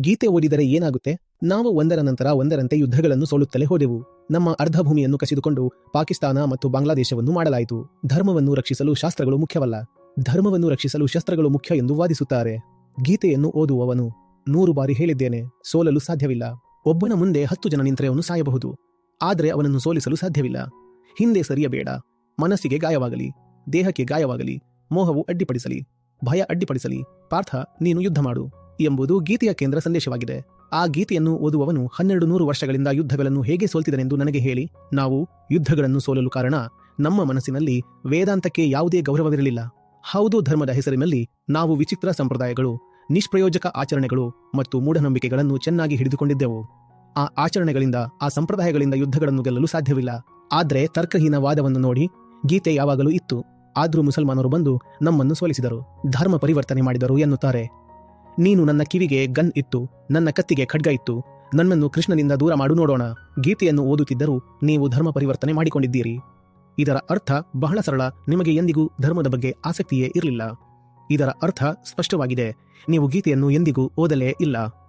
ಗೀತೆ ಓದಿದರೆ ಏನಾಗುತ್ತೆ? ನಾವು ಒಂದರ ನಂತರ ಒಂದರಂತೆ ಯುದ್ಧಗಳನ್ನು ಸೋಲುತ್ತಲೇ ಹೋದೆವು. ನಮ್ಮ ಅರ್ಧಭೂಮಿಯನ್ನು ಕಸಿದುಕೊಂಡು ಪಾಕಿಸ್ತಾನ ಮತ್ತು ಬಾಂಗ್ಲಾದೇಶವನ್ನು ಮಾಡಲಾಯಿತು. ಧರ್ಮವನ್ನು ರಕ್ಷಿಸಲು ಶಾಸ್ತ್ರಗಳು ಮುಖ್ಯವಲ್ಲ. ಧರ್ಮವನ್ನು ರಕ್ಷಿಸಲು ಶಸ್ತ್ರಗಳು ಮುಖ್ಯ ಎಂದು ವಾದಿಸುತ್ತಾರೆ. ಗೀತೆಯನ್ನು ಓದುವವನು ನೂರು ಬಾರಿ ಹೇಳಿದ್ದೇನೆ, ಸೋಲಲು ಸಾಧ್ಯವಿಲ್ಲ. ಒಬ್ಬನ ಮುಂದೆ ಹತ್ತು ಜನ ನಿಂತರೆ ಸಾಯಬಹುದು. ಆದರೆ ಅವನನ್ನು ಸೋಲಿಸಲು ಸಾಧ್ಯವಿಲ್ಲ. ಹಿಂದೆ ಸರಿಯಬೇಡ. ಮನಸ್ಸಿಗೆ ಗಾಯವಾಗಲಿ, ದೇಹಕ್ಕೆ ಗಾಯವಾಗಲಿ, ಮೋಹವು ಅಡ್ಡಿಪಡಿಸಲಿ, ಭಯ ಅಡ್ಡಿಪಡಿಸಲಿ. ಪಾರ್ಥ, ನೀನು ಯುದ್ಧ ಮಾಡು. ಎಂಬುದು ಗೀತೆಯ ಕೇಂದ್ರ ಸಂದೇಶವಾಗಿದೆ. ಆ ಗೀತೆಯನ್ನು ಓದುವವನು ಹನ್ನೆರಡು ನೂರು ವರ್ಷಗಳಿಂದ ಯುದ್ಧಗಳನ್ನು ಹೇಗೆ ಸೋಲ್ತಿದನೆಂದು ನನಗೆ ಹೇಳಿ. ನಾವು ಯುದ್ಧಗಳನ್ನು ಸೋಲಲು ಕಾರಣ ನಮ್ಮ ಮನಸ್ಸಿನಲ್ಲಿ ವೇದಾಂತಕ್ಕೆ ಯಾವುದೇ ಗೌರವವಿರಲಿಲ್ಲ. ಹೌದು ಧರ್ಮದ ಹೆಸರಿನಲ್ಲಿ ನಾವು ವಿಚಿತ್ರ ಸಂಪ್ರದಾಯಗಳು, ನಿಷ್ಪ್ರಯೋಜಕ ಆಚರಣೆಗಳು ಮತ್ತು ಮೂಢನಂಬಿಕೆಗಳನ್ನು ಚೆನ್ನಾಗಿ ಹಿಡಿದುಕೊಂಡಿದ್ದೆವು. ಆ ಆಚರಣೆಗಳಿಂದ, ಆ ಸಂಪ್ರದಾಯಗಳಿಂದ ಯುದ್ಧಗಳನ್ನು ಗೆಲ್ಲಲು ಸಾಧ್ಯವಿಲ್ಲ. ಆದ್ರೆ ತರ್ಕಹೀನ ವಾದವನ್ನು ನೋಡಿ ಗೀತೆ ಯಾವಾಗಲೂ ಇತ್ತು. ಆದರೂ ಮುಸಲ್ಮಾನರು ಬಂದು ನಮ್ಮನ್ನು ಸೋಲಿಸಿದರು. ಧರ್ಮ ಪರಿವರ್ತನೆ ಮಾಡಿದರು ಎನ್ನುತ್ತಾರೆ. ನೀನು ನನ್ನ ಕಿವಿಗೆ ಗನ್ ಇತ್ತು, ನನ್ನ ಕತ್ತಿಗೆ ಖಡ್ಗ ಇತ್ತು. ನನ್ನನ್ನು ಕೃಷ್ಣನಿಂದ ದೂರ ಮಾಡು ನೋಡೋಣ. ಗೀತೆಯನ್ನು ಓದುತ್ತಿದ್ದರೂ ನೀವು ಧರ್ಮ ಪರಿವರ್ತನೆ ಮಾಡಿಕೊಂಡಿದ್ದೀರಿ. ಇದರ ಅರ್ಥ ಬಹಳ ಸರಳ. ನಿಮಗೆ ಎಂದಿಗೂ ಧರ್ಮದ ಬಗ್ಗೆ ಆಸಕ್ತಿಯೇ ಇರಲಿಲ್ಲ. ಇದರ ಅರ್ಥ ಸ್ಪಷ್ಟವಾಗಿದೆ. ನೀವು ಗೀತೆಯನ್ನು ಎಂದಿಗೂ ಓದಲೇ ಇಲ್ಲ.